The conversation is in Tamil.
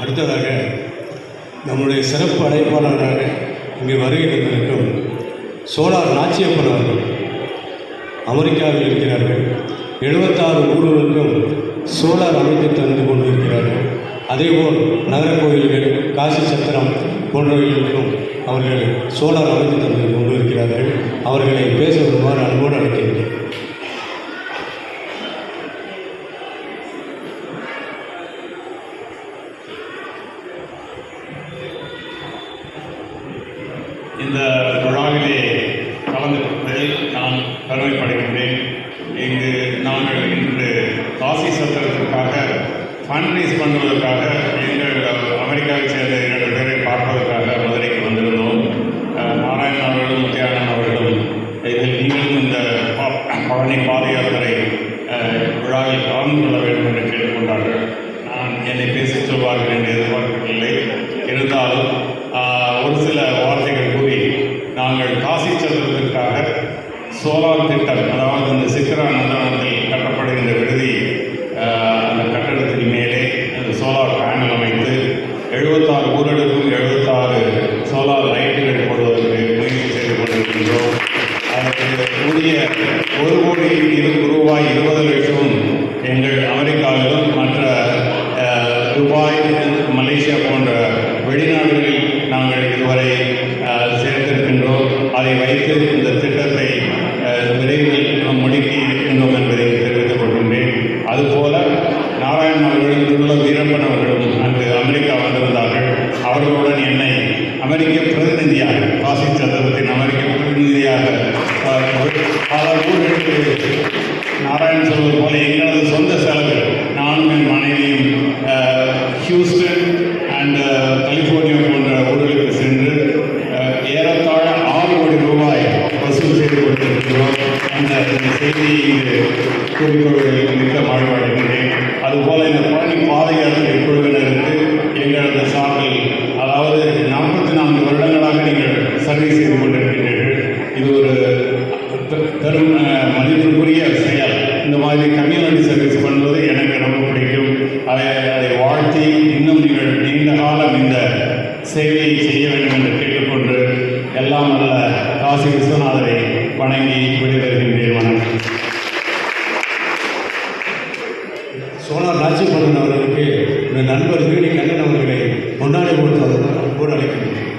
அடுத்ததாக நம்முடைய சிறப்பு அழைப்பாளராக இங்கே வருகை தந்திருக்கும் சோலார் நாச்சியப்பன் அவர்கள் அமெரிக்காவில் இருக்கிறார்கள். எழுபத்தாறு ஊர்களுக்கும் சோலார் அமைத்து தந்து கொண்டு இருக்கிறார்கள் அதேபோல் நகர கோயில்கள் காசி சத்திரம் போன்றவைகளுக்கும் அவர்கள் சோலார் அமைத்து தந்து கொண்டு இருக்கிறார்கள் அவர்களை பேச வருமாறு அன்போடு அழைக்கின்றனர் இந்த விழாவிலே கலந்து கொண்டதில் நான் பெருமைப்படுகின்றேன். இங்கு நாங்கள் இன்று காசி சத்திரத்திற்காக ஃபண்ட்ரைஸ் பண்ணுவதற்காக எங்கள் அமெரிக்காவை சேர்ந்த இரண்டு பேரை பார்ப்பதற்காக மதுரைக்கு வந்திருந்தோம். நாராயணன் அவர்களும் முத்தியானன் அவர்களும் இதில் நீங்களும் இந்த பா- பழனி பாத யாத்திரை விழாவில் கலந்து கொள்ள வேண்டும் என்று கேட்டுக்கொண்டார்கள். நான் என்னை பேசச் சொல்வார்கள் என்று சோலார் திட்டம் அதாவது இந்த சிக்கரா நந்தனத்தில் கட்டப்படுகின்ற விடுதி அந்த கட்டடத்தின் மேலே அந்த சோலார் பேனல் அமைத்து எழுபத்தாறு ஊரடங்கும் எழுபத்தாறு சோலார் லைட்டுகள் போடுவதற்கு முயற்சி செய்து கொண்டிருக்கின்றோம். அதற்கு கூடிய ஒரு கோடி இருபது நாராயணன் அவர்களும் வீரப்பன் அவர்களும் அங்கு அமெரிக்கா வந்திருந்தார்கள். அவர்களுடன் என்னை அமெரிக்க பிரதிநிதியாக காசி சந்திரத்தின் அமெரிக்க பிரதிநிதியாக பல ஊர்களுக்கு நாராயண் சொல்வது போல எங்களது சொந்த செலவில் நானும் என் மனைவியும் ஹியூஸ்டன் அண்ட் கலிஃபோர்னியா போன்ற ஊர்களுக்கு சென்று ஏறத்தாழ ஆறு கோடி ரூபாய் வசூல் செய்து கொண்டிருக்கிறோம் அந்த செய்தியை இங்கு கூறிக்கொள்வதில் மிக்க மகிழ்வடைகின்றேன் அதுபோல இந்த பழனி பாத யாத்திரை குழுவினருக்கு எங்களது சார்பில் அதாவது நாற்பத்தி நான்கு வருடங்களாக நீங்கள் சர்வீஸ் செய்து கொண்டிருக்கின்றீர்கள் இது ஒரு பெரும் அஹ், மதிப்பிற்குரிய செயல். இந்த மாதிரி கம்யூனிட்டி சர்வீஸ் பண்ணுவது எனக்கு ரொம்ப பிடிக்கும். அதை அதை வாழ்த்தி இன்னும் நீங்கள் நீண்ட காலம் இந்த சேவையை செய்ய வேண்டும் என்று கேட்டுக்கொண்டு எல்லாம் நல்ல காசி விஸ்வநாதரை வணங்கி விடைபெறுகின்றேன். வணக்கம். சோழர் ராஜ்யபோதன் அவர்களுக்கு என் நண்பர் வீடு கண்ணன் அவர்களை கொண்டாடி தான் கூட அழைக்கின்றேன்